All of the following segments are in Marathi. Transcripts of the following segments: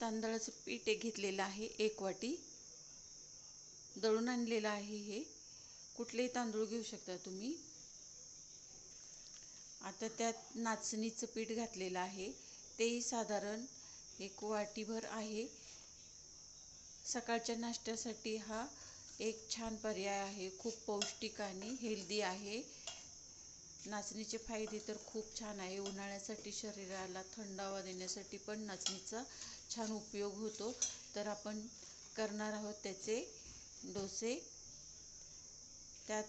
तांदळाचं पीठ एक घेतलेलं आहे एक वाटी. दळून आणलेलं आहे हे. कुठलेही तांदूळ घेऊ शकता तुम्ही. आता त्यात नाचणीचं पीठ घातलेलं आहे. तेही साधारण एक वाटीभर आहे. सकाळच्या नाश्त्यासाठी हा एक छान पर्याय आहे. खूप पौष्टिक आणि हेल्दी आहे. नाचणीचे फायदे तर खूप छान आहे. उन्हाळ्यासाठी शरीराला थंडावा देण्यासाठी पण नाचणीचा छान उपयोग होतो. तर आपण करणार आहोत त्याचे डोसे. त्यात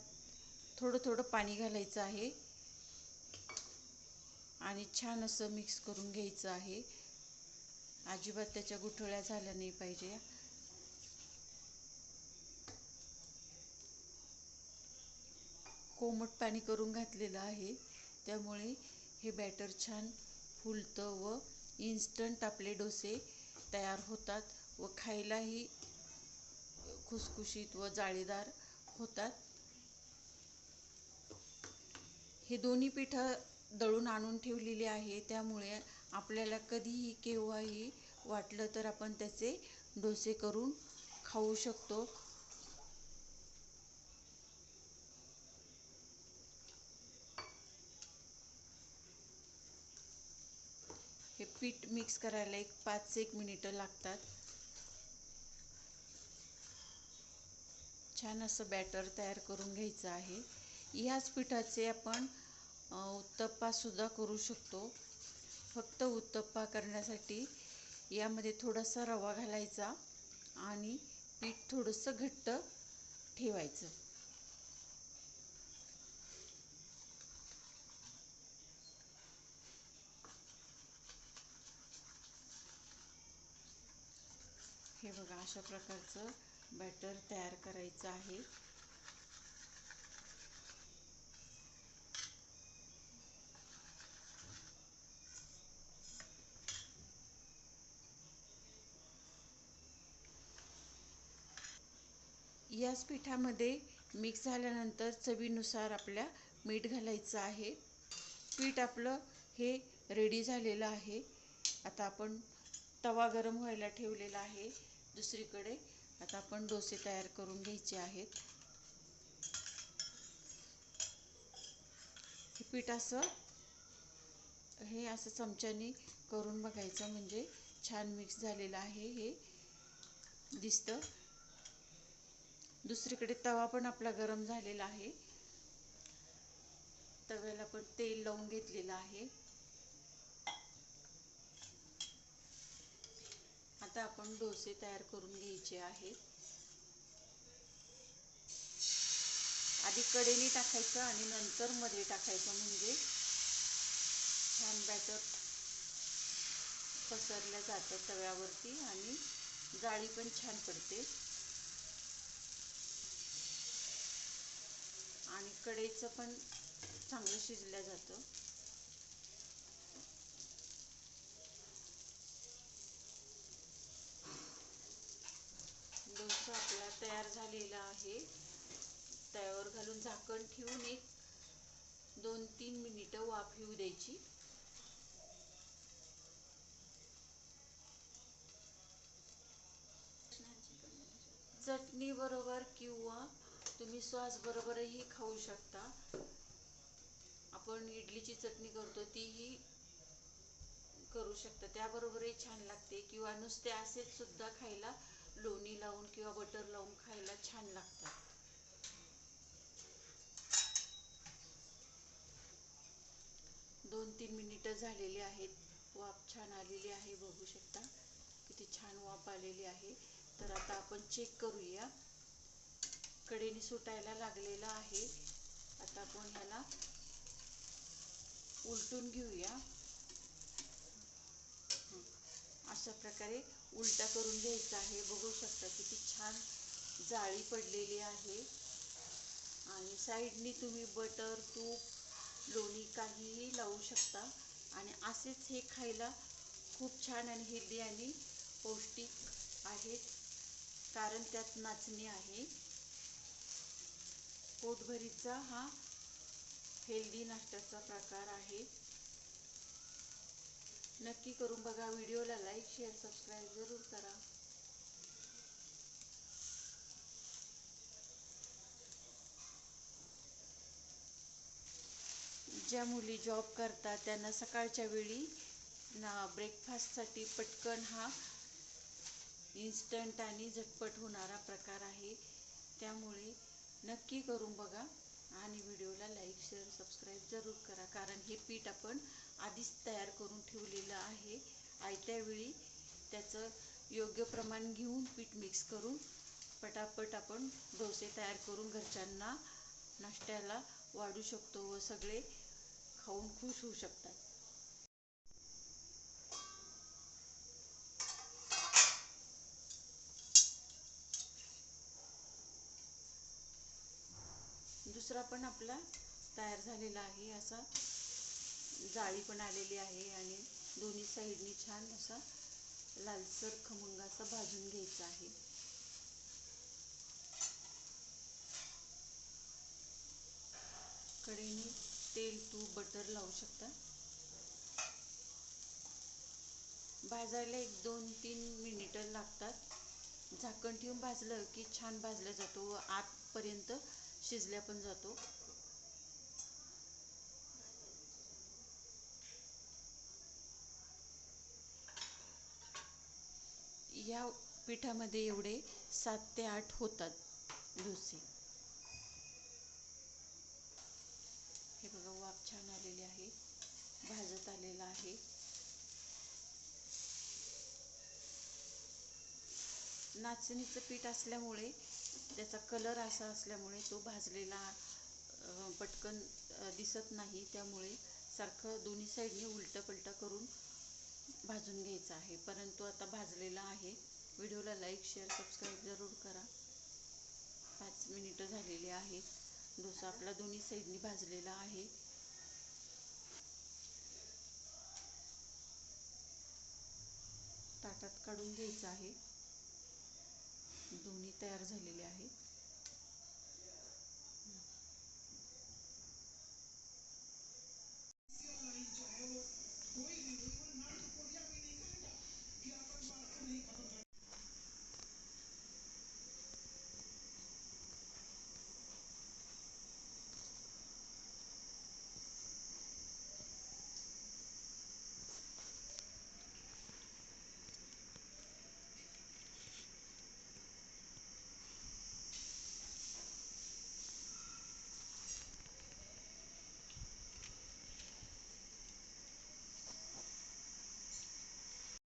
थोडं थोडं पाणी घालायचं आहे. आणि छान असं मिक्स करून घ्यायचं आहे. अजिबात त्याच्या गुठळ्या झाल्या नाही पाहिजे. कोमट पाणी करून घातलेलं आहे. त्यामुळे हे बॅटर छान फुलतं व इन्स्टंट आपले डोसे तयार होतात व खायलाही खुसखुशीत व जाळीदार होतात. हे दोन्ही पिठं दळून आणून ठेवलेली आहे. त्यामुळे आपल्याला कधीही केव्हाही वाटलं तर आपण त्याचे डोसे करून खाऊ शकतो हे पीठ मिक्स करायला एक पाच एक मिनिटं लागतात. छान असं बॅटर तयार करून घ्यायचं आहे. ह्याच पिठाचे आपण उत्तप्पासुद्धा करू शकतो. फक्त उत्तप्पा करण्यासाठी यामध्ये थोडासा रवा घालायचा आणि पीठ थोडंसं घट्ट ठेवायचं. बघा अशा प्रकारचं बॅटर तयार करायचं आहे. याच पिठामध्ये मिक्स झाल्यानंतर चवीनुसार आपल्या मीठ घालायचं आहे. पीठ आपलं हे रेडी झालेलं आहे. आता आपण तवा गरम व्हायला ठेवलेला आहे. दुसरीकडे. आता आपण डोसे तयार करून घ्यायचे आहेत. हे पीठ असं हे असं चमच्याने करून बघायचं म्हणजे छान मिक्स झालेलं आहे हे. दिसतं. दुसरीकडे तवा पण आपला गरम झालेला आहे. तव्याला पण तेल लावून घेतलेलं आहे. आता आपण डोसे तयार करून घ्यायचे आहेत. आधी कडेने टाकायचं आणि नंतर मध्ये टाकायचं म्हणजे छान बॅटर पसरल्या जातं तव्यावरती आणि जाळी पण छान पडते. आणि कढईचं पण चांगलं शिजलं जातं. असं आपला तयार झालेला आहे. तव्यावर घालून झाकण ठेवून एक दोन तीन मिनिटं वाफ येऊ द्यायची. चटणी बरोबर किंवा तुम्ही सॉस बरोबरही खाऊ शकता. आपण इडलीची चटणी करतो तीही करू शकता. त्याबरोबरही छान लागते किंवा नुसते असेच सुद्धा खायला लोणी लावून किंवा बटर लावून खायला छान लागतात. दोन तीन मिनिटं झालेली आहेत. वाफ छान आलेली आहे बघू शकता. किती छान वाफ आलेली आहे. तर आता आपण चेक करूया. कडेने सुटायला लागलेला आहे. आता आपण ह्याला उलटून घेऊया. अशा प्रकारे उलटा करून घ्यायचा आहे. बघू शकता किती छान जाळी पडलेली आहे. आणि साईडनी तुम्ही बटर तूप लोणी काहीही लावू शकता. आणि असेच हे खायला खूप छान आणि हेल्दी आणि पौष्टिक आहेत. कारण त्यात नाचणी आहे. पोटभरीचा हा हेल्दी नाश्त्याचा प्रकार आहे. नक्की करून बघा. व्हिडिओला लाईक शेअर सबस्क्राईब जरूर करा. ज्या मुली जॉब करतात त्यांना सकाळच्या वेळी ना ब्रेकफास्टसाठी पटकन हा इन्स्टंट आणि झटपट होणारा प्रकार आहे. त्यामुळे नक्की करून बघा आणि व्हिडिओला लाईक शेअर सबस्क्राईब जरूर करा. कारण हे पीठ आपण आधीच ठेवलेलं आहे. आयत्या वेळी त्याचं योग्य प्रमाण घेऊन पीठ मिक्स करून पटापट आपण डोसे तयार करून घरच्यांना नाश्त्याला वाढू शकतो व सगळे खाऊन खुश होऊ शकतात. दुसरा पण आपला तयार झालेला आहे. असा जाळी पण आलेली आहे आणि साईडने छान असा लालसर खमंगाचा भाजून घ्यायचा आहे. कडेने तेल तूप बटर लावू शकता. भाजायला एक दोन तीन मिनिटं लागतात. झाकण ठेवून भाजलं की छान भाजला जातो व आतपर्यंत शिजल्या पण जातो. या पिठामध्ये एवढे सात ते आठ होतात डोसे हे बघा वाफ छान आलेली आहे भाजत आलेला आहे. नाचणीचं पीठ असल्यामुळे त्याचा कलर असा असल्यामुळे तो भाजलेला पटकन दिसत नाही. त्यामुळे सारखं दोन्ही साईडने उलटं पलटं करून भाजून घ्यायचं आहे. परंतु आता भाजलेला आहे. व्हिडिओला लाईक शेअर सबस्क्राईब जरूर करा. पाच मिनिटं झालेली आहेत. डोसा आपला दोन्ही साईडनी भाजलेला आहे. ताटात काढून घ्यायचं आहे. दोन्ही तयार झालेले आहेत.